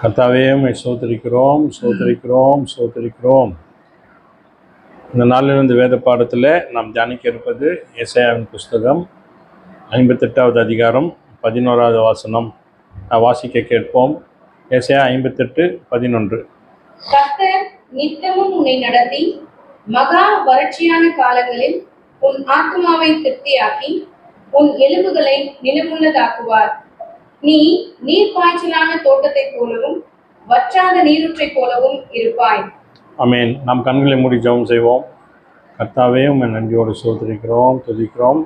கர்த்தாவே உண்மை சோதரிக்கிறோம் சோதரிக்கிறோம் சோதரிக்கிறோம் இந்த நாளிலிருந்து வேத பாடத்தில் நாம் தியானிக்க இருப்பது இசையாவின் புஸ்தகம் ஐம்பத்தெட்டாவது அதிகாரம் பதினோராவது வாசனம். நான் வாசிக்க கேட்போம். ஏசாயா ஐம்பத்தெட்டு பதினொன்று. கர்த்தர் நித்தமும் உன்னை நடத்தி மகா வறட்சியான காலங்களில் உன் ஆத்மாவை திருப்தியாக்கி உன் எலும்புகளை நிலமுள்ளதாக்குவார் நீ நீர் பாய்ச்சலான தோட்டத்தை போலவும் வற்றாத நீரூற்றை போலவும் இருப்பாய். அமேன் நாம் கண்களை மூடி ஜெபம் செய்வோம். கர்த்தாவே உம்மை நன்றியோடு சோதரிக்கிறோம் துதிக்கிறோம்.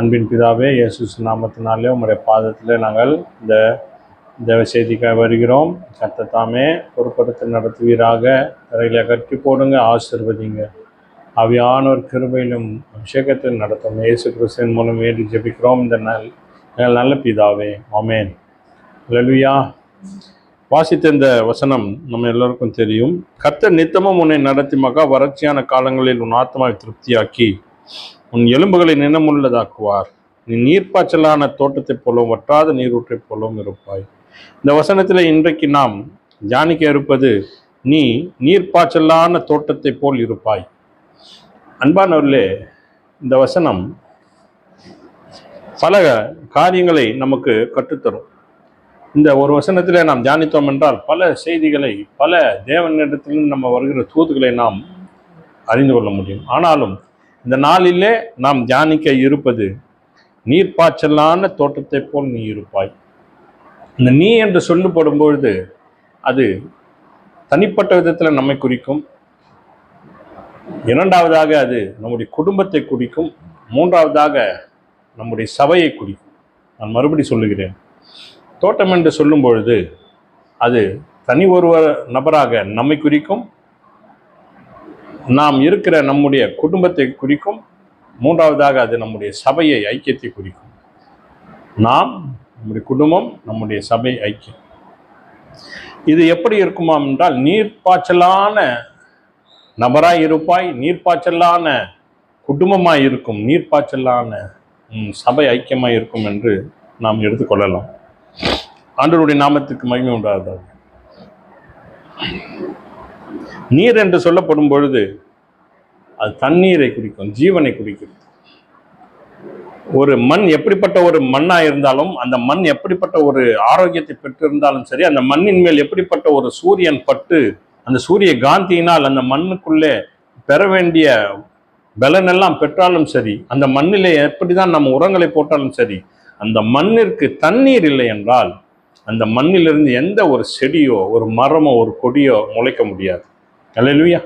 அன்பின் பிதாவே இயேசு நாமத்தினாலே உங்களுடைய பாதத்தில் நாங்கள் இந்த தேவ செய்திக்காக வருகிறோம். கர்த்த தாமே நடத்துவீராக. தரையில் கட்டி போடுங்க ஆசிர்வதிங்க. அவியானோர் கிருபையிலும் அபிஷேகத்தில் நடத்தும். இயேசு கிறிஸ்தின் மூலம் வேண்டி ஜெபிக்கிறோம். இந்த நல் எங்கள் நல்ல பிதாவே ஆமேன். லல்வியா வாசித்த இந்த வசனம் நம்ம எல்லோருக்கும் தெரியும். கர்த்தர் நித்தமும் உன்னை நடத்தி மகா வறட்சியான காலங்களில் உன் ஆத்மாவை திருப்தியாக்கி உன் எலும்புகளை நினமுள்ளதாக்குவார். நீ நீர்ப்பாய்ச்சலான தோட்டத்தைப் போலவும் வற்றாத நீரூற்றைப் போலவும் இருப்பாய். இந்த வசனத்தில் இன்றைக்கு நாம் தியானிக்க இருப்பது நீ நீர்ப்பாய்ச்சலான தோட்டத்தைப் போல் இருப்பாய். அன்பானவர்களே இந்த வசனம் பல காரியங்களை நமக்கு கற்றுத்தரும். இந்த ஒரு வசனத்தில் நாம் தியானித்தோம் என்றால் பல செய்திகளை பல தேவனிடத்திலிருந்து நம்ம வருகிற தூதுகளை நாம் அறிந்து கொள்ள முடியும். ஆனாலும் இந்த நாளிலே நாம் தியானிக்க இருப்பது நீர்ப்பாய்ச்சலான தோட்டத்தைப் போல் நீ இருப்பாய். இந்த நீ என்று சொல்லப்படும் பொழுது அது தனிப்பட்ட விதத்தில் நம்மை குறிக்கும். இரண்டாவதாக அது நம்முடைய குடும்பத்தை குறிக்கும். மூன்றாவதாக நம்முடைய சபையை குறிக்கும். நான் மறுபடி சொல்லுகிறேன். தோட்டம் என்று சொல்லும் பொழுது அது தனி ஒருவர் நபராக நம்மை குறிக்கும் நாம் இருக்கிற நம்முடைய குடும்பத்தை குறிக்கும் மூன்றாவதாக அது நம்முடைய சபையை ஐக்கியத்தை குறிக்கும். நாம் நம்முடைய குடும்பம் நம்முடைய சபை ஐக்கியம். இது எப்படி இருக்குமாம் என்றால் நீர்ப்பாய்ச்சலான நபராய் இருப்பாய் நீர்ப்பாய்ச்சலான குடும்பமாய் இருக்கும் நீர்ப்பாய்ச்சலான சபை ஐக்கியமாக இருக்கும் என்று நாம் எடுத்துக்கொள்ளலாம். ஆண்டவருடைய நாமத்துக்கு மகிமை உண்டாகிறது நீர் என்று சொல்லப்படும் பொழுது அது தண்ணீரை குறிக்கும் ஜீவனை குறிக்கிறது ஒரு மண் எப்படிப்பட்ட ஒரு மண்ணா இருந்தாலும் அந்த மண் எப்படிப்பட்ட ஒரு ஆரோக்கியத்தை பெற்றிருந்தாலும் சரி அந்த மண்ணின் மேல் எப்படிப்பட்ட ஒரு சூரியன் பட்டு அந்த சூரிய காந்தியினால் அந்த மண்ணுக்குள்ளே பெற வேண்டிய பலனெல்லாம் பெற்றாலும் சரி அந்த மண்ணிலே எப்படி தான் நம்ம உரங்களை போட்டாலும் சரி அந்த மண்ணிற்கு தண்ணீர் இல்லை என்றால் அந்த மண்ணிலிருந்து எந்த ஒரு செடியோ ஒரு மரமோ ஒரு கொடியோ முளைக்க முடியாது. அல்லேலூயா.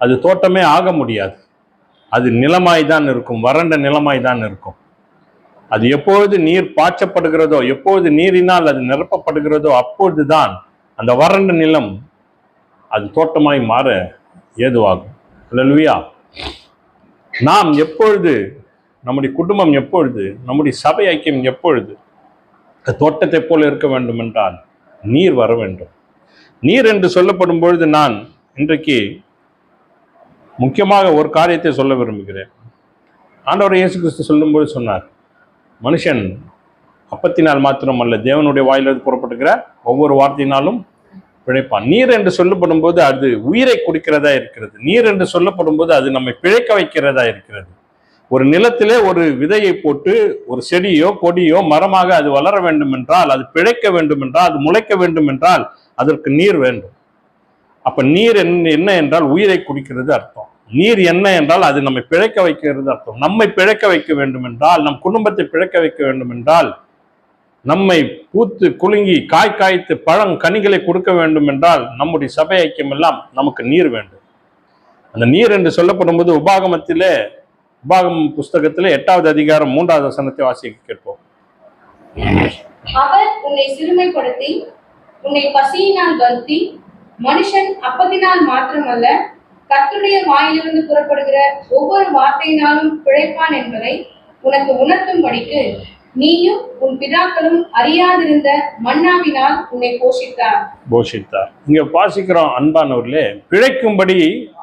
அது தோட்டமே ஆக முடியாது. அது நிலமாய் தான் இருக்கும் வறண்ட நிலமாய் தான் இருக்கும். அது எப்பொழுது நீர் பாய்ச்சப்படுகிறதோ எப்பொழுது நீரினால் அது நிரப்பப்படுகிறதோ அப்பொழுதுதான் அந்த வறண்ட நிலம் அது தோட்டமாய் மாற ஏதுவாகும். அல்லேலூயா. நாம் எப்பொழுது நம்முடைய குடும்பம் எப்பொழுது நம்முடைய சபை ஐக்கியம் எப்பொழுது தோட்டத்தை போல இருக்க வேண்டும் என்றால் நீர் வர வேண்டும். நீர் என்று சொல்லப்படும் பொழுது நான் இன்றைக்கு முக்கியமாக ஒரு காரியத்தை சொல்ல விரும்புகிறேன். ஆண்டவர் இயேசு கிறிஸ்து சொல்லும்போது சொன்னார் மனுஷன் அப்பத்தினால் மாத்திரம் அல்ல தேவனுடைய வாயிலிருந்து புறப்பட்டுக்கிற ஒவ்வொரு வார்த்தையினாலும் பிழைப்பான். நீர் என்று சொல்லப்படும் போது அது உயிரை குடிக்கிறதா இருக்கிறது. நீர் என்று சொல்லப்படும் போது அது நம்மை பிழைக்க வைக்கிறதா இருக்கிறது. ஒரு நிலத்திலே ஒரு விதையை போட்டு ஒரு செடியோ கொடியோ மரமாக அது வளர வேண்டும் என்றால் அது பிழைக்க வேண்டும் என்றால் அது முளைக்க வேண்டும் என்றால் அதற்கு நீர் வேண்டும். அப்ப நீர் என்ன என்ன என்றால் உயிரை குடிக்கிறது அர்த்தம். நீர் என்ன என்றால் அது நம்மை பிழைக்க வைக்கிறது அர்த்தம். நம்மை பிழைக்க வைக்க வேண்டும் என்றால் நம் குடும்பத்தை பிழைக்க வைக்க வேண்டும் என்றால் நம்மை பூத்து குலுங்கி காய் காய்த்து பழம் கனிகளை கொடுக்க வேண்டும் என்றால் நம்முடைய சபை ஐக்கியம் எல்லாம் நமக்கு நீர் வேண்டும். அந்த நீர் என்று சொல்லப்படும் போது உபாகமத்திலே உபாகம் புஸ்தகத்திலே எட்டாவது அதிகாரம் மூன்றாவது வசனத்தை வாசிக்க கேட்போம். அவர் உன்னை சிறுமைப்படுத்தி உன்னை பசியினால் வருத்தி மனுஷன் அப்பதினால் மாத்திரமல்ல கத்துடைய வாயிலிருந்து புறப்படுகிற ஒவ்வொரு வார்த்தையினாலும் பிழைப்பான் என்பதை உனக்கு உணர்த்தும்படிக்கு நீயும் உன் பிதாக்களும் அறியாதிருந்த மன்னாவினால் உன்னை போஷித்தார். போஷித்தார். இங்க வாசிக்கிறோம் அன்பானவர்களே பிழைக்கும்படி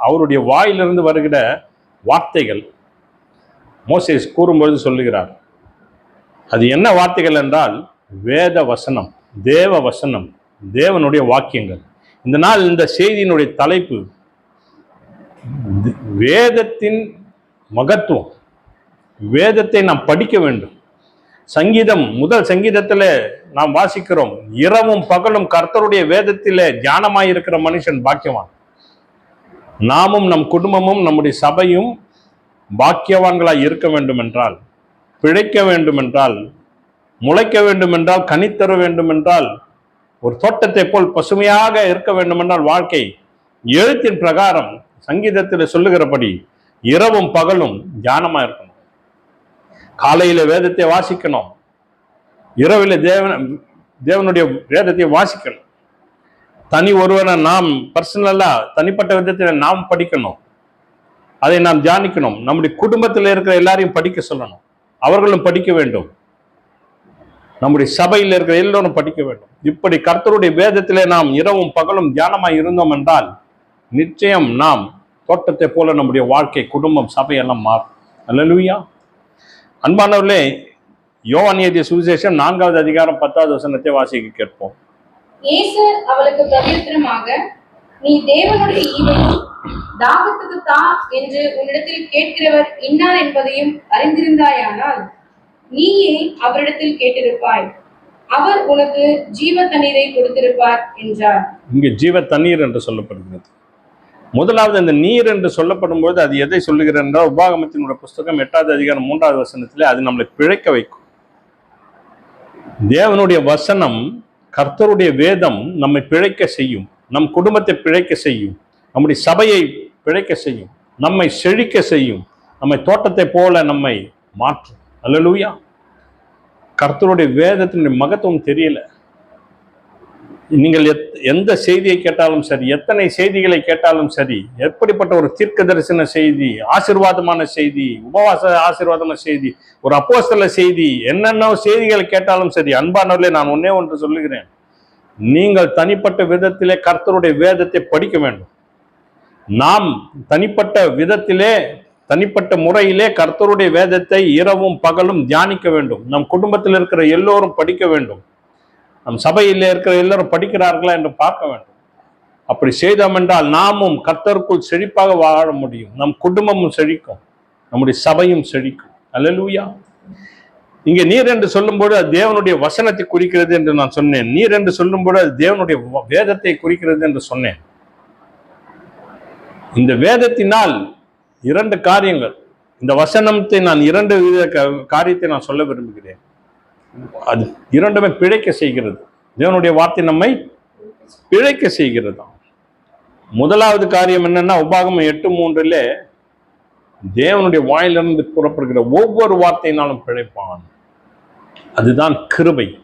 அவருடைய வாயிலிருந்து வருகிற வார்த்தைகள். மோசேஸ் கூறும்பொழுது சொல்லுகிறார் அது என்ன வார்த்தைகள் என்றால் வேத வசனம் தேவ வசனம் தேவனுடைய வாக்கியங்கள். இந்த நாள் இந்த செய்தியினுடைய தலைப்பு வேதத்தின் மகத்துவம். வேதத்தை நாம் படிக்க வேண்டும். சங்கீதம் முதல் சங்கீதத்தில் நாம் வாசிக்கிறோம் இரவும் பகலும் கர்த்தருடைய வேதத்திலே தியானமாய் இருக்கிற மனுஷன் பாக்கியவான். நாமும் நம் குடும்பமும் நம்முடைய சபையும் பாக்கியவான்களாய் இருக்க வேண்டும் என்றால் பிழைக்க வேண்டும் என்றால் முளைக்க வேண்டும் என்றால் கனித்தர வேண்டும் என்றால் ஒரு தோட்டத்தை போல் பசுமையாக இருக்க வேண்டுமென்றால் வாழ்க்கை எழுத்தின் பிரகாரம் சங்கீதத்தில் சொல்லுகிறபடி இரவும் பகலும் தியானமாக இருக்கும் காலையில வேதத்தை வாசிக்கணும். இரவில் தேவன் தேவனுடைய வேதத்தை வாசிக்கணும். தனி ஒருவனை நாம் பர்சனலா தனிப்பட்ட விதத்தில் நாம் படிக்கணும். அதை நாம் தியானிக்கணும். நம்முடைய குடும்பத்தில் இருக்கிற எல்லாரையும் படிக்க சொல்லணும். அவர்களும் படிக்க வேண்டும். நம்முடைய சபையில் இருக்கிற எல்லோரும் படிக்க வேண்டும். இப்படி கர்த்தருடைய வேதத்திலே நாம் இரவும் பகலும் தியானமாய் இருந்தோம் என்றால் நிச்சயம் நாம் தோட்டத்தை போல நம்முடைய வாழ்க்கை குடும்பம் சபையெல்லாம் மாறும். அல்லலுயா அன்பானவர்களே யோவான் எழுதிய சுவிசேஷம் நான்காவது அதிகாரம் பத்தாவது வசனத்தை வாசிக்க கேட்போம். இயேசு அவளுக்கு பிரதித்திரமாக நீ தேவனுடைய ஈவையும் தாகத்துக்கு தா என்று உன்னிடத்தில் கேட்கிறவர் இன்னார் என்பதையும் அறிந்திருந்தாயானால் நீயே அவரிடத்தில் கேட்டிருப்பாய். அவர் உனக்கு ஜீவ தண்ணீரை கொடுத்திருப்பார் என்றார். இங்கே ஜீவ தண்ணீர் என்று சொல்லப்படுகிறது. முதலாவது அந்த நீர் என்று சொல்லப்படும் போது அது எதை சொல்லுகிறேன் என்றால் உபாகமத்தினுடைய புஸ்தகம் எட்டாவது அதிகாரம் மூன்றாவது வசனத்தில் அது நம்மளை பிழைக்க வைக்கும். தேவனுடைய வசனம் கர்த்தருடைய வேதம் நம்மை பிழைக்க செய்யும். நம் குடும்பத்தை பிழைக்க செய்யும். நம்முடைய சபையை பிழைக்க செய்யும். நம்மை செழிக்க செய்யும். நம்மை தோட்டத்தை போல நம்மை மாற்றும். அல்லலூயா. கர்த்தருடைய வேதத்தினுடைய மகத்துவம் தெரியல. நீங்கள் எத் எந்த செய்தியை கேட்டாலும் சரி எத்தனை செய்திகளை கேட்டாலும் சரி எப்படிப்பட்ட ஒரு தீர்க்க தரிசன செய்தி ஆசீர்வாதமான செய்தி உபவாச ஆசிர்வாதமான செய்தி ஒரு அப்போஸ்தல செய்தி என்னென்ன செய்திகளை கேட்டாலும் சரி அன்பானவர்களே நான் ஒன்னே ஒன்று சொல்லுகிறேன். நீங்கள் தனிப்பட்ட விதத்திலே கர்த்தருடைய வேதத்தை படிக்க வேண்டும். நாம் தனிப்பட்ட விதத்திலே தனிப்பட்ட முறையிலே கர்த்தருடைய வேதத்தை இரவும் பகலும் தியானிக்க வேண்டும். நம் குடும்பத்தில் இருக்கிற எல்லோரும் படிக்க வேண்டும். நம் சபையில் இருக்கிற எல்லாரும் படிக்கிறார்களா என்று பார்க்க வேண்டும். அப்படி செய்தோம் என்றால் நாமும் கர்த்தருக்குள் செழிப்பாக வாழ முடியும். நம் குடும்பமும் செழிக்கும். நம்முடைய சபையும் செழிக்கும். அல்லலூயா இங்கே நீர் என்று சொல்லும்போது அது தேவனுடைய வசனத்தை குறிக்கிறது என்று நான் சொன்னேன். நீர் என்று சொல்லும்போது அது தேவனுடைய வ- வேதத்தை குறிக்கிறது என்று சொன்னேன். இந்த வேதத்தினால் இரண்டு காரியங்கள். இந்த வசனத்தை நான் இரண்டு வித காரியத்தை நான் சொல்ல விரும்புகிறேன். அது இரண்டுமே பிழைக்க செய்கிறது. தேவனுடைய வார்த்தை நம்மை பிழைக்க செய்கிறது. முதலாவது காரியம் என்னன்னா உபாகமம் எட்டு மூன்றுல தேவனுடைய வாயிலிருந்து புறப்படுகிற ஒவ்வொரு வார்த்தையினாலும் பிழைப்பான். அதுதான் கிருபை.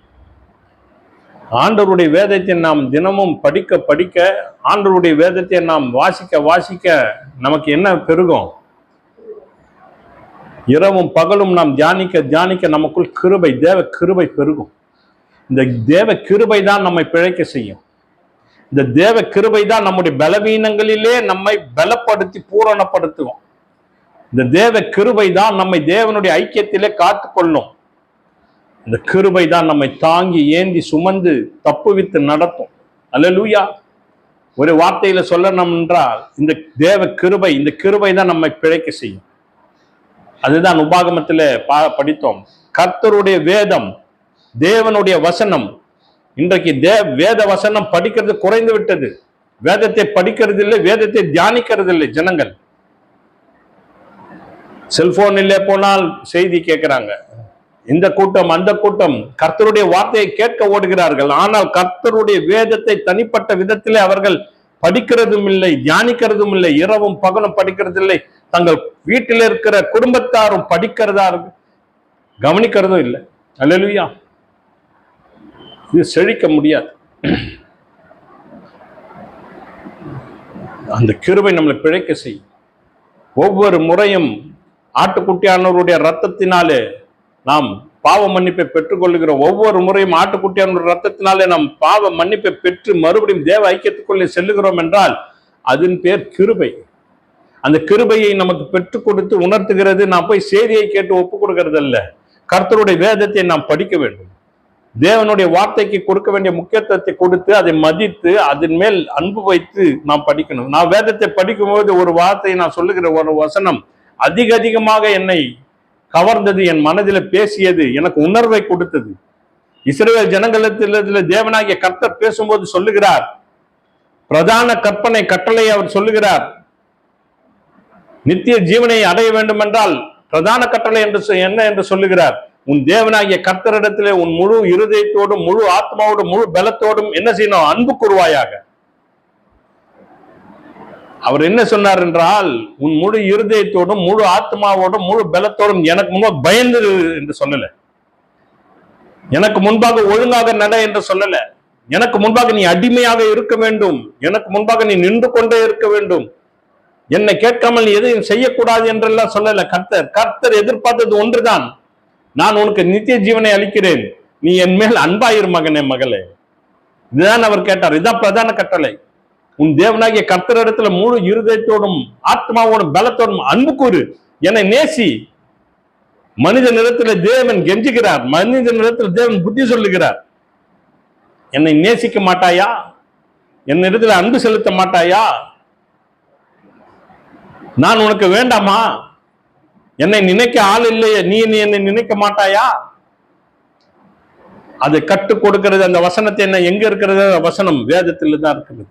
ஆண்டவருடைய வேதத்தை நாம் தினமும் படிக்க படிக்க ஆண்டவருடைய வேதத்தை நாம் வாசிக்க வாசிக்க நமக்கு என்ன பெருகும்? இரவும் பகலும் நாம் தியானிக்க தியானிக்க நமக்குள் கிருபை தேவ கிருபை பெருகும். இந்த தேவ கிருபை தான் நம்மை பிழைக்க செய்யும். இந்த தேவ கிருபை தான் நம்முடைய பலவீனங்களிலே நம்மை பலப்படுத்தி பூரணப்படுத்துவோம். இந்த தேவ கிருபை தான் நம்மை தேவனுடைய ஐக்கியத்திலே காத்துக்கொள்ளும். இந்த கிருபை தான் நம்மை தாங்கி ஏந்தி சுமந்து தப்புவித்து நடத்தும். அல்ல லூயா ஒரு வார்த்தையில சொல்லணும் என்றால் இந்த தேவ கிருபை இந்த கிருபை தான் நம்மை பிழைக்க செய்யும். அதுதான் உபாகமத்தில் பா படித்தோம். கர்த்தருடைய வேதம் தேவனுடைய வசனம். இன்றைக்கு தே வேத வசனம் படிக்கிறது குறைந்து விட்டது. வேதத்தை படிக்கிறது இல்லை வேதத்தை தியானிக்கிறது இல்லை ஜனங்கள். செல்போனிலே போனால் செய்தி கேட்கிறாங்க. இந்த கூட்டம் அந்த கூட்டம் கர்த்தருடைய வார்த்தையை கேட்க ஓடுகிறார்கள். ஆனால் கர்த்தருடைய வேதத்தை தனிப்பட்ட விதத்திலே அவர்கள் படிக்கிறதும் இல்லை தியானிக்கிறதும் இல்லை இரவும் பகலும் படிக்கிறது இல்லை தங்கள் வீட்டில் இருக்கிற குடும்பத்தாரும் படிக்கிறதா இருக்கு. கவனிக்கிறதும் இல்லை. அல்லேலூயா. இது செழிக்க முடியாது. அந்த கிருபை நம்மளை பிழைக்க செய்யும். ஒவ்வொரு முறையும் ஆட்டுக்குட்டியானவருடைய ரத்தத்தினாலே நாம் பாவ மன்னிப்பை பெற்றுக்கொள்கிறோம் ஒவ்வொரு முறையும் ஆட்டுக்குட்டியானவருடைய ரத்தத்தினாலே நாம் பாவ மன்னிப்பை பெற்று மறுபடியும் தேவ ஐக்கியத்துக்குள்ளே செல்லுகிறோம் என்றால் அதன் பேர் கிருபை. அந்த கிருபையை நமக்கு பெற்றுக் கொடுத்து உணர்த்துகிறது. நான் போய் செய்தியை கேட்டு ஒப்பு கொடுக்கறது அல்ல கர்த்தருடைய வேதத்தை நாம் படிக்க வேண்டும். தேவனுடைய வார்த்தைக்கு கொடுக்க வேண்டிய முக்கியத்துவத்தை கொடுத்து அதை மதித்து அதன் மேல் அன்பு வைத்து நாம் படிக்கணும். நான் வேதத்தை படிக்கும்போது ஒரு வார்த்தையை நான் சொல்லுகிற ஒரு வசனம் அதிக அதிகமாக என்னை கவர்ந்தது என் மனதில் பேசியது எனக்கு உணர்வை கொடுத்தது. இஸ்ரேல் ஜனங்களிடத்தில் தேவனாகிய கர்த்தர் பேசும்போது சொல்லுகிறார். பிரதான கற்பனை கட்டளை அவர் சொல்லுகிறார். நித்திய ஜீவனை அடைய வேண்டும் என்றால் பிரதான கட்டளை என்று சொ- என்ன என்று சொல்லுகிறார்? உன் தேவனாகிய கர்த்தரிடத்திலே உன் முழு இருதயத்தோடும் முழு ஆத்மாவோடும் முழு பலத்தோடும் என்ன செய்யணும்? அன்பு கூறுவாயாக. அவர் என்ன சொன்னார் என்றால் உன் முழு இருதயத்தோடும் முழு ஆத்மாவோடும் முழு பலத்தோடும் எனக்கு முன்பாக பயந்து என்று சொல்லல. எனக்கு முன்பாக ஒழுங்காக நட என்று சொல்லல. எனக்கு முன்பாக நீ அடிமையாக இருக்க வேண்டும். எனக்கு முன்பாக நீ நின்று கொண்டே இருக்க வேண்டும். என்னை கேட்காமல் நீ எதையும் செய்யக்கூடாது என்றெல்லாம் சொல்லல. கர்த்தர் கர்த்தர் எதிர்பார்த்தது ஒன்றுதான். நான் உனக்கு நித்திய ஜீவனை அளிக்கிறேன். நீ என் மேல் அன்பாயிரு மகனே மகளே. இதுதான் அவர் கேட்டார். இதுதான் பிரதான கட்டளை. உன் தேவனாகிய கர்த்தர் இடத்துல முழு இருதயத்தோடும் ஆத்மாவோடும் பலத்தோடும் அன்பு கூறு. என்னை நேசி. மனித நிலத்துல தேவன் கெஞ்சுகிறார். மனித நிலத்தில் தேவன் புத்தி சொல்லுகிறார். என்னை நேசிக்க மாட்டாயா? என் இடத்துல அன்பு செலுத்த மாட்டாயா? நான் உனக்கு வேண்டாமா? என்னை நினைக்க ஆள் இல்லையே. நீ நீ என்னை நினைக்க மாட்டாயா? அது கட்டு கொடுக்கிறது அந்த வசனத்தை என்ன எங்க இருக்கிறது? அந்த வசனம் வேதத்தில் தான் இருக்கிறது.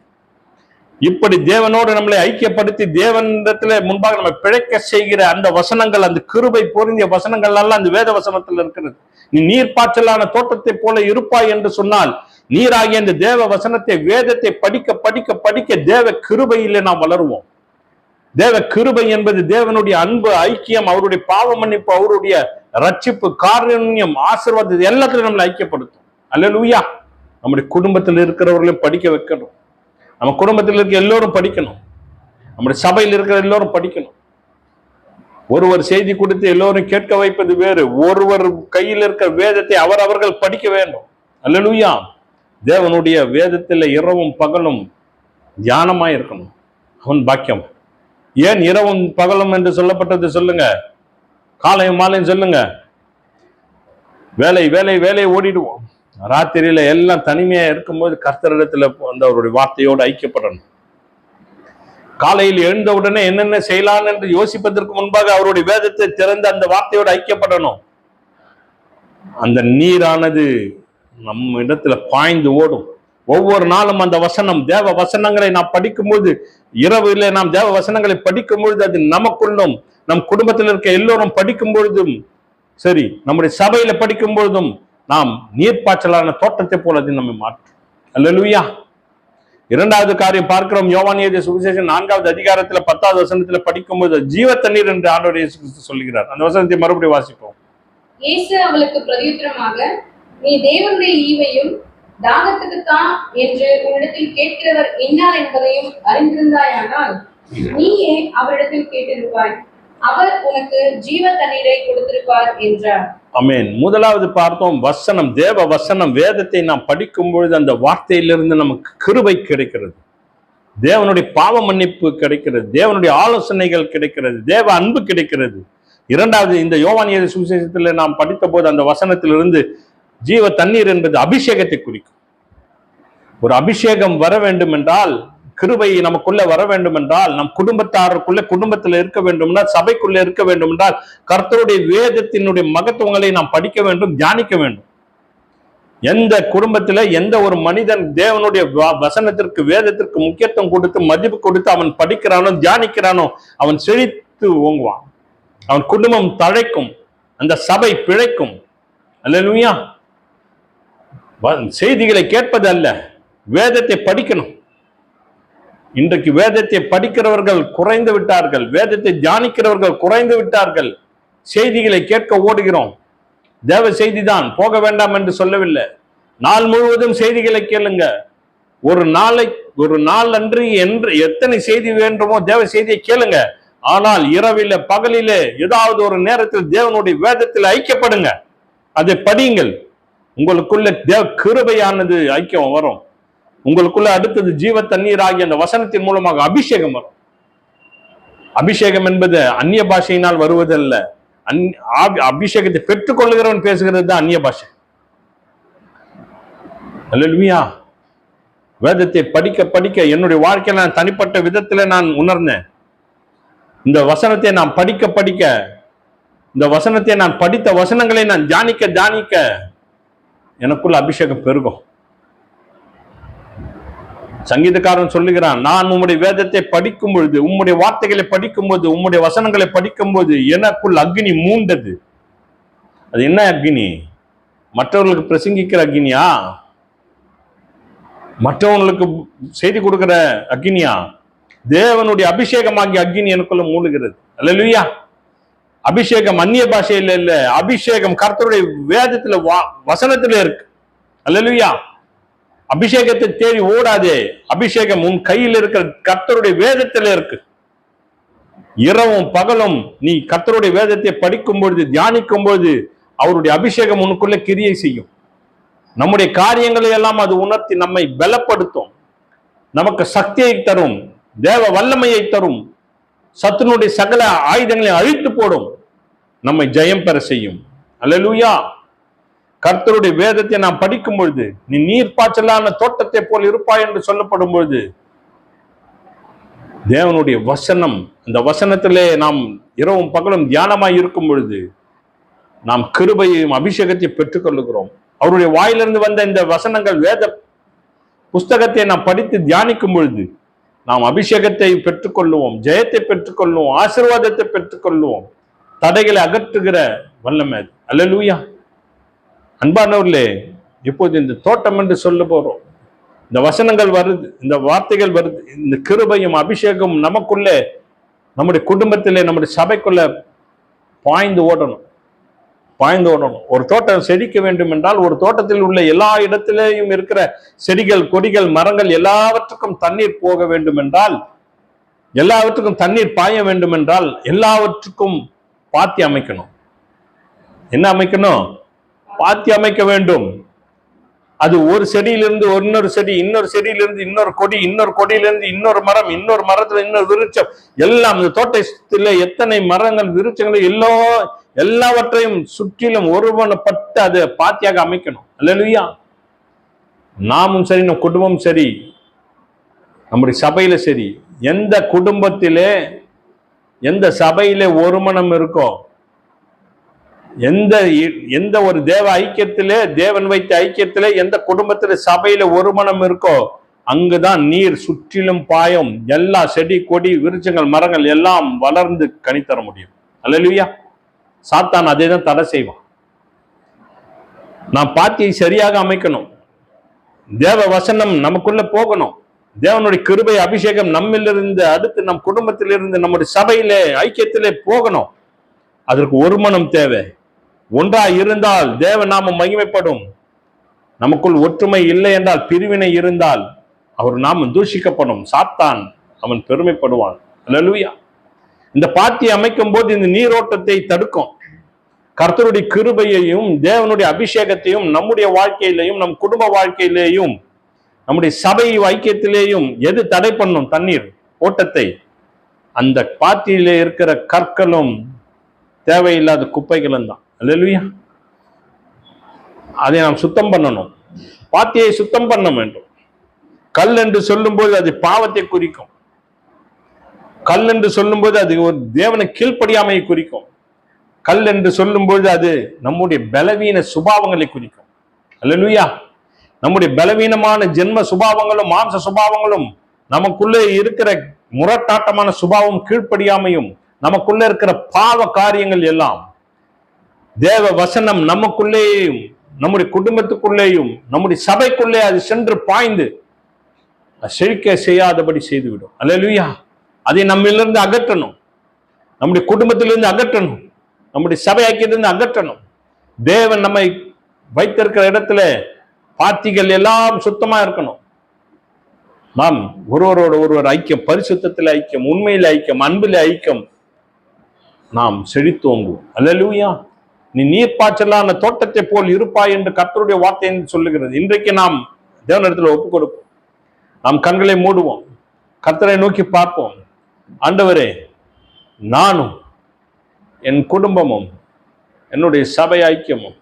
இப்படி தேவனோடு நம்மளை ஐக்கியப்படுத்தி தேவனிடத்துல முன்பாக நம்ம பிழைக்க செய்கிற அந்த வசனங்கள் அந்த கிருபை பொருந்திய வசனங்கள் எல்லாம் அந்த வேத வசனத்தில் இருக்கிறது. நீ நீர்ப்பாய்ச்சலான தோட்டத்தை போல இருப்பாய் என்று சொன்னால் நீராகிய இந்த தேவ வசனத்தை வேதத்தை படிக்க படிக்க படிக்க தேவ கிருபையிலே நாம் வளருவோம். தேவ கிருபை என்பது தேவனுடைய அன்பு ஐக்கியம் அவருடைய பாவ மன்னிப்பு அவருடைய ரட்சிப்பு காரண்யம் ஆசீர்வாதம் இது நம்மளை ஐக்கியப்படுத்தும். அல்ல லூயா நம்முடைய குடும்பத்தில் இருக்கிறவர்களையும் படிக்க வைக்கணும். நம்ம குடும்பத்தில் இருக்க எல்லோரும் படிக்கணும். நம்முடைய சபையில் இருக்கிற எல்லோரும் படிக்கணும். ஒருவர் செய்தி கொடுத்து எல்லோரும் கேட்க வைப்பது வேறு. ஒருவர் கையில் இருக்கிற வேதத்தை அவர் அவர்கள் படிக்க வேண்டும். அல்லேலூயா. தேவனுடைய வேதத்தில் இரவும் பகலும் தியானமாக இருக்கணும் அவன் பாக்கியம் ஏன் இரவும் பகலும் என்று சொல்லப்பட்டது சொல்லுங்க. காலையும் மாலையும் சொல்லுங்க. வேலை வேலை வேலையை ஓடிடுவோம். ராத்திரியில எல்லாம் தனிமையா இருக்கும்போது கர்த்தரிடத்துல அந்த அவருடைய வார்த்தையோடு ஐக்கியப்படணும். காலையில் எழுந்த உடனே என்னென்ன செய்யலாம் என்று யோசிப்பதற்கு முன்பாக அவருடைய வேதத்தை திறந்து அந்த வார்த்தையோடு ஐக்கியப்படணும். அந்த நீரானது நம்ம இடத்துல பாய்ந்து ஓடும். ஒவ்வொரு நாளும் அந்த வசனம் தேவ வசனங்களை நாம் படிக்கும்போது இரவிலே நாம் தேவ வசனங்களை படிக்கும் பொழுது அது நமக்குள்ளும் நம் குடும்பத்தில் இருக்க எல்லோரும் படிக்கும் பொழுதும் சரி நம்முடைய சபையில படிக்கும் பொழுதும் நாம் நீர்ப்பாய்ச்சலான தோட்டத்தை போல அது நம்மை மாற்றும். அல்லலுயா இரண்டாவது காரியம் பார்க்கிறோம் யோவான் சுவிசேஷன் நான்காவது அதிகாரத்துல பத்தாவது வசனத்துல படிக்கும்போது ஜீவ தண்ணீர் என்று ஆண்டவர் இயேசு கிறிஸ்து சொல்லுகிறார். அந்த வசனத்தை மறுபடியும் வாசிப்போம். இயேசு அவளுக்கு பிரதியுத்தரமாக நீ தேவனுடைய ஈவையும் தாகத்துக்கு தான் என்று உன்னிடத்தில் கேட்கிறவர் இன்னார் என்பதையும் அறிந்திருந்தாயானால் நீயே அவரிடத்தில் கேட்டிருப்பாய். அவர் உனக்கு ஜீவ தண்ணீரை கொடுத்திருப்பார் என்றார். அமேன். முதலாவது பார்த்தோம் வசனம் தேவ வசனம் வேதத்தை நாம் படிக்கும் பொழுது அந்த வார்த்தையிலிருந்து நமக்கு கிருபை கிடைக்கிறது. தேவனுடைய பாவ மன்னிப்பு கிடைக்கிறது. தேவனுடைய ஆலோசனைகள் கிடைக்கிறது. தேவ அன்பு கிடைக்கிறது. இரண்டாவது இந்த யோவானியது சுவிசேஷத்தில் நாம் படித்த போது அந்த வசனத்திலிருந்து ஜீவ தண்ணீர் என்பது அபிஷேகத்தை குறிக்கும். ஒரு அபிஷேகம் வர வேண்டும் என்றால் கிருபை நமக்குள்ள வர வேண்டும் என்றால் நம் குடும்பத்தாருக்குள்ள குடும்பத்தில் இருக்க வேண்டும் என்றால் சபைக்குள்ள இருக்க வேண்டும் என்றால் கர்த்தருடைய வேதத்தினுடைய மகத்துவங்களை நாம் படிக்க வேண்டும் தியானிக்க வேண்டும். எந்த குடும்பத்தில் எந்த ஒரு மனிதன் தேவனுடைய வ- வசனத்திற்கு வேதத்திற்கு முக்கியத்துவம் கொடுத்து மதிப்பு கொடுத்து அவன் படிக்கிறானோ தியானிக்கிறானோ அவன் செழித்து ஓங்குவான். அவன் குடும்பம் தழைக்கும் அந்த சபை பிழைக்கும். அல்லா செய்திகளை கேட்பது அல்ல வேதத்தை படிக்கணும். இன்றைக்கு வேதத்தை படிக்கிறவர்கள் குறைந்து விட்டார்கள் வேதத்தை தியானிக்கிறவர்கள் குறைந்து விட்டார்கள். செய்திகளை கேட்க ஓடுகிறோம். தேவ செய்திதான் போக வேண்டாம் என்று சொல்லவில்லை. நாள் முழுவதும் செய்திகளை கேளுங்க. ஒரு நாளை ஒரு நாள் அன்று என்று எத்தனை செய்தி வேண்டுமோ தேவ செய்தியை கேளுங்க. ஆனால் இரவில பகலிலே ஏதாவது ஒரு நேரத்தில் தேவனுடைய வேதத்தில் ஐக்கியப்படுங்க. அதை படியுங்கள். உங்களுக்குள்ள தேவ கிருபையானது ஐக்கியம் வரும். உங்களுக்குள்ள அடுத்தது ஜீவ தண்ணீர் ஆகிய அந்த வசனத்தின் மூலமாக அபிஷேகம் வரும். அபிஷேகம் என்பது அந்நிய பாஷையினால் வருவதல்ல. அந் ஆபி- அபிஷேகத்தை பெற்றுக்கொள்கிறவன் பேசுகிறது தான் அந்நிய பாஷை. வேதத்தை படிக்க படிக்க என்னுடைய வாழ்க்கையில நான் தனிப்பட்ட விதத்துல நான் உணர்ந்தேன். இந்த வசனத்தை நான் படிக்க படிக்க இந்த வசனத்தை நான் படித்த வசனங்களை நான் தியானிக்க தியானிக்க எனக்குள்ள அபிஷேகம் பெருகும். சங்கீதக்காரன் சொல்லுகிறான் நான் உம்முடைய வேதத்தை படிக்கும் பொழுது உம்முடைய வார்த்தைகளை படிக்கும்போது உம்முடைய வசனங்களை படிக்கும்போது எனக்குள் அக்னி மூண்டது. அது என்ன அக்னி? மற்றவர்களுக்கு பிரசங்கிக்கிற அக்னியா? மற்றவங்களுக்கு செய்தி கொடுக்கிற அக்னியா? தேவனுடைய அபிஷேகமாகிய அக்னி எனக்குள்ள அல்ல அல்லேலூயா! அபிஷேகம் அந்நிய பாஷையில இல்ல. அபிஷேகம் கர்த்தருடைய வேதத்துல வா- வசனத்துல இருக்கு. அல்லேலூயா. அபிஷேகத்தை தேடி ஓடாதே. அபிஷேகம் உன் கையில் இருக்கிற கர்த்தருடைய வேதத்துல இருக்கு. இரவும் பகலும் நீ கர்த்தருடைய வேதத்தை படிக்கும் பொழுது தியானிக்கும் பொழுது அவருடைய அபிஷேகம் உனக்குள்ள கிரியை செய்யும். நம்முடைய காரியங்களை எல்லாம் அது உணர்த்தி நம்மை பலப்படுத்தும். நமக்கு சக்தியை தரும். தேவ வல்லமையை தரும். சத்துனுடைய சகல ஆயுதங்களை அழித்து போடும். நம்மை ஜெயம் பெற செய்யும். அல்லலூயா. கர்த்தருடைய வேதத்தை நாம் படிக்கும் பொழுது நீ நீர் பாய்ச்சலான தோட்டத்தை போல் இருப்பாய் என்று சொல்லப்படும் பொழுது தேவனுடைய வசனம் அந்த வசனத்திலே நாம் இரவும் பகலும் தியானமாய் இருக்கும் பொழுது நாம் கிருபையும் அபிஷேகத்தையும் பெற்றுக்கொள்ளுகிறோம். அவருடைய வாயிலிருந்து வந்த இந்த வசனங்கள் வேத புஸ்தகத்தை நாம் படித்து தியானிக்கும் பொழுது நாம் அபிஷேகத்தை பெற்றுக்கொள்ளுவோம் ஜெயத்தை பெற்றுக்கொள்ளுவோம் ஆசீர்வாதத்தை பெற்றுக்கொள்ளுவோம். தடைகளை அகற்றுகிற வல்லமை அது. அல்லேலூயா. அன்பானவர்களே இப்போது இந்த தோட்டம் என்று சொல்ல போறோம். இந்த வசனங்கள் வருது இந்த வார்த்தைகள் வருது இந்த கிருபையும் அபிஷேகம் நமக்குள்ளே நம்முடைய குடும்பத்திலே நம்முடைய சபைக்குள்ள பாய்ந்து ஓடணும். பாய்ந்து ஓடணும். ஒரு தோட்டம் செழிக்க வேண்டும் என்றால் ஒரு தோட்டத்தில் உள்ள எல்லா இடத்திலேயும் இருக்கிற செடிகள் கொடிகள் மரங்கள் எல்லாவற்றுக்கும் தண்ணீர் போக வேண்டும் என்றால் எல்லாவற்றுக்கும் தண்ணீர் பாய வேண்டும் என்றால் எல்லாவற்றுக்கும் பாத்தி அமைக்கணும். என்ன அமைக்கணும்? பாத்தி அமைக்க வேண்டும். அது ஒரு செடியிலிருந்து இன்னொரு செடி இன்னொரு செடியிலிருந்து இன்னொரு கொடி இன்னொரு கொடியிலிருந்து இன்னொரு மரம் இன்னொரு மரத்துல இன்னொரு விருட்சம். எல்லாம் இந்த தோட்டத்தில் எத்தனை மரங்கள் விருட்சங்கள் எல்லோ எல்லாவற்றையும் சுற்றிலும் ஒருவனப்பட்டு அது பாத்தியாக அமைக்கணும். அல்லா நாமும் சரி நம் குடும்பம் சரி நம்முடைய சபையில சரி எந்த குடும்பத்திலே எந்த சபையிலே ஒரு மனம் இருக்கோ எந்த எந்த ஒரு தேவ ஐக்கியத்திலே தேவன் வைத்த ஐக்கியத்திலே எந்த குடும்பத்தில் சபையில ஒரு மனம் இருக்கோ அங்குதான் நீர் சுற்றிலும் பாயும் எல்லா செடி கொடி விருச்சங்கள் மரங்கள் எல்லாம் வளர்ந்து கனித்தர முடியும். அல்லா சாத்தான் அதே தான் தடை செய்வான். நான் பாத்தியை சரியாக அமைக்கணும். தேவ வசனம் நமக்குள்ள போகணும். தேவனுடைய கிருபை அபிஷேகம் நம்மிலிருந்து அடுத்து நம் குடும்பத்திலிருந்து நம்முடைய சபையிலே ஐக்கியத்திலே போகணும். அதற்கு ஒரு மனம் தேவை. ஒன்றா இருந்தால் தேவ நாமம் மகிமைப்படும். நமக்குள் ஒற்றுமை இல்லை என்றால் பிரிவினை இருந்தால் அவர் நாமம் தூஷிக்கப்படும். சாத்தான் அவன் பெருமைப்படுவான். அல்லேலூயா இந்த பாத்தி அமைக்கும் போது இந்த நீரோட்டத்தை தடுக்கும். கர்த்தருடைய கிருபையையும் தேவனுடைய அபிஷேகத்தையும் நம்முடைய வாழ்க்கையிலேயும் நம் குடும்ப வாழ்க்கையிலேயும் நம்முடைய சபை ஐக்கியத்திலேயும் எது தடை பண்ணும் தண்ணீர் ஓட்டத்தை அந்த பாத்தியிலே இருக்கிற கற்களும் தேவையில்லாத குப்பைகளும் தான். இல்லையா அதை நாம் சுத்தம் பண்ணணும். பாத்தியை சுத்தம் பண்ண வேண்டும். கல் என்று சொல்லும்போது அது பாவத்தை குறிக்கும். கல் என்று சொல்லும்போது அது ஒரு தேவனை கீழ்ப்படியாமையை குறிக்கும். கல் என்று சொல்லும்பொழுது அது நம்முடைய பலவீன சுபாவங்களை குறிக்கும். அல்லலுயா. நம்முடைய பலவீனமான ஜென்ம சுபாவங்களும் மாம்ச சுபாவங்களும் நமக்குள்ளே இருக்கிற முரட்டாட்டமான சுபாவம் கீழ்ப்படியாமையும் நமக்குள்ளே இருக்கிற பாவ காரியங்கள் எல்லாம் தேவ வசனம் நமக்குள்ளேயும் நம்முடைய குடும்பத்துக்குள்ளேயும் நம்முடைய சபைக்குள்ளே அது சென்று பாய்ந்து செழிக்க செய்யாதபடி செய்துவிடும். அல்லலுயா. அதை நம்மிலிருந்து அகற்றணும். நம்முடைய குடும்பத்திலிருந்து அகற்றணும். நம்முடைய சபை அகற்றணும். தேவன் நம்மை வைத்திருக்கிற இடத்துல பாத்திகள் எல்லாம் சுத்தமா இருக்கணும். நாம் ஒருவரோட ஒருவர் ஐக்கியம் பரிசுத்தத்தில் ஐக்கியம் உண்மையில் ஐக்கியம் அன்பில் ஐக்கியம் நாம் செழித்தோங்குவோம் அல்லேலூயா. நீ நீர் பாய்ச்சலான தோட்டத்தை போல் இருப்பாய் என்று கர்த்தருடைய வார்த்தை என்று சொல்லுகிறது. இன்றைக்கு நாம் தேவனிடத்தில் ஒப்புக் கொடுப்போம். நாம் கண்களை மூடுவோம். கர்த்தரை நோக்கி பார்ப்போம். ஆண்டவரே நானும் என் குடும்பமும் என்னுடைய சபை ஐக்கியமும்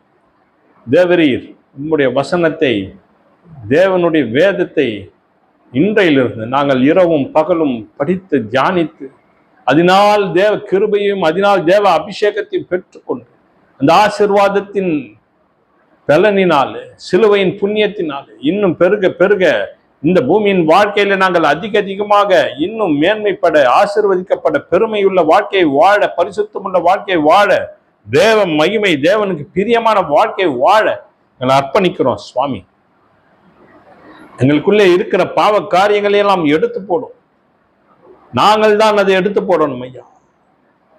தேவரீர் உம்முடைய வசனத்தை தேவனுடைய வேதத்தை இன்றையிலிருந்து நாங்கள் இரவும் பகலும் படித்து தியானித்து அதனால் தேவ கிருபையும் அதனால் தேவ அபிஷேகத்தையும் பெற்றுக்கொண்டு அந்த ஆசிர்வாதத்தின் பலனினாலே சிலுவையின் புண்ணியத்தினாலே இன்னும் பெருக பெருக இந்த பூமியின் வாழ்க்கையில நாங்கள் அதிக அதிகமாக இன்னும் மேன்மைப்பட ஆசிர்வதிக்கப்பட பெருமையுள்ள வாழ்க்கையை வாழ பரிசுத்தமுள்ள வாழ்க்கையை வாழ தேவ மகிமை தேவனுக்கு பிரியமான வாழ்க்கையை வாழ எங்களை அர்ப்பணிக்கிறோம் சுவாமி. எங்களுக்குள்ளே இருக்கிற பாவ காரியங்களை எல்லாம் எடுத்து போடும். நாங்கள் தான் அதை எடுத்து போடணும் ஐயா.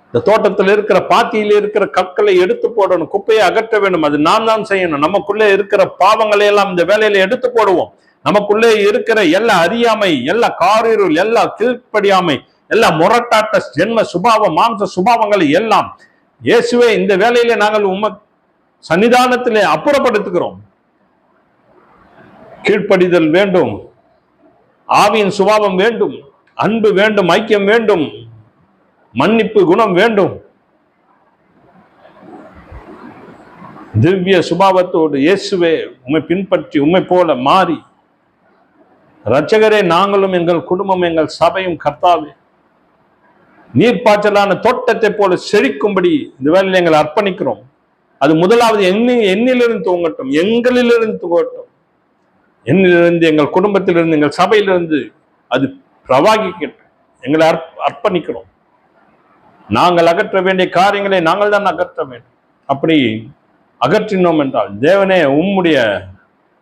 இந்த தோட்டத்தில் இருக்கிற பாத்தியில் இருக்கிற கற்களை எடுத்து போடணும் குப்பையை அகற்ற வேண்டும் அது நாம் தான் செய்யணும். நமக்குள்ளே இருக்கிற பாவங்களை எல்லாம் இந்த வேலையில எடுத்து போடுவோம். நமக்குள்ளே இருக்கிற எல்லா அறியாமை எல்லா காரிருள் எல்லா கீழ்ப்படியாமை எல்லா முரட்டாட்ட ஜென்ம சுபாவம் மாம்ச சுபாவங்களை எல்லாம் இயேசுவே இந்த வேலையில நாங்கள் உம சன்னிதானத்திலே அப்புறப்படுத்துகிறோம். கீழ்ப்படிதல் வேண்டும். ஆவியின் சுபாவம் வேண்டும். அன்பு வேண்டும். ஐக்கியம் வேண்டும். மன்னிப்பு குணம் வேண்டும். திவ்ய சுபாவத்தோடு இயேசுவே உம்மை பின்பற்றி உம்மை போல மாறி ரட்சகரே நாங்களும் எங்கள் குடும்பம் எங்கள் சபையும் கர்த்தாவே. நீர்ப்பாய்ச்சலான தோட்டத்தை போல செழிக்கும்படி இந்த வேலையில் எங்களை அர்ப்பணிக்கிறோம். அது முதலாவது என்ன எண்ணிலிருந்து துவங்கட்டும் எங்களிலிருந்து துவங்கட்டும். என்னிலிருந்து எங்கள் குடும்பத்திலிருந்து எங்கள் சபையிலிருந்து அது பிரவாகிக்கட்டும் எங்களை அர்ப்பணிக்கிறோம். நாங்கள் அகற்ற வேண்டிய காரியங்களை நாங்கள் தான் அகற்ற வேண்டும். அப்படி அகற்றினோம் என்றால் தேவனே உம்முடைய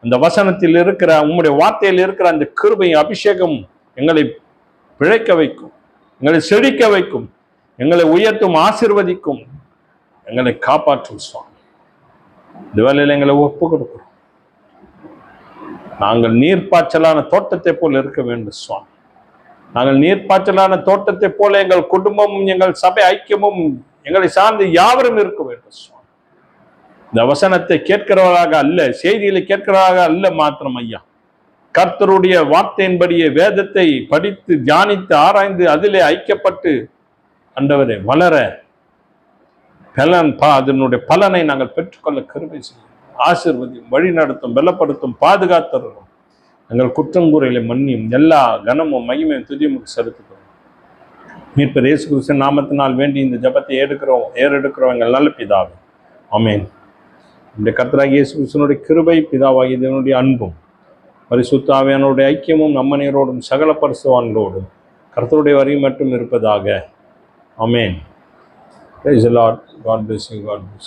அந்த வசனத்தில் இருக்கிற உம்முடைய வார்த்தையில் இருக்கிற அந்த கிருபையும் அபிஷேகம் எங்களை பிழைக்க வைக்கும் எங்களை செழிக்க வைக்கும் எங்களை உயர்த்தும் ஆசிர்வதிக்கும். எங்களை காப்பாற்றும் சுவாமி. இந்த வேலையில் எங்களை ஒப்பு கொடுக்கிறோம். நாங்கள் நீர்ப்பாய்ச்சலான தோட்டத்தை போல் இருக்க வேண்டும் சுவாமி. நாங்கள் நீர்ப்பாய்ச்சலான தோட்டத்தை போல எங்கள் குடும்பமும் எங்கள் சபை ஐக்கியமும் எங்களை சார்ந்து யாவரும் இருக்க வேண்டும் சுவாமி. இந்த வசனத்தை கேட்கிறவராக அல்ல செய்திகளை கேட்கிறவராக அல்ல மாத்திரம் ஐயா. கர்த்தருடைய வார்த்தையின்படியே வேதத்தை படித்து தியானித்து ஆராய்ந்து அதிலே ஐக்கியப்பட்டு அண்டவரே வளர பலன் பா அதனுடைய பலனை நாங்கள் பெற்றுக்கொள்ள கருவை செய்யும். ஆசிர்வதியும் வழி நடத்தும் பலப்படுத்தும் பாதுகாத்தரும் எங்கள் குற்றங்குறைகளை மன்னியும் எல்லா கனமும் மகிமையும் துதியும் செலுத்துக்கிறோம் மீட்பர் இயேசு கிறிஸ்து நாமத்தினால் வேண்டி இந்த ஜெபத்தை ஏடுக்கிறோம் ஏறெடுக்கிறோம் எங்கள் நல்ல பிதாவே. அமேன் இந்த கர்த்தராகிய கிருஷ்ணனுடைய கிருபை பிதாவாகிய தேவனுடைய அன்பும் பரிசுத்தாவியானுடைய ஐக்கியமும் நம்மனையரோடும் சகல பரிசுவான்களோடும் கர்த்தருடைய வரி மட்டும் இருப்பதாக அமேன் Praise the Lord. God bless you. God bless.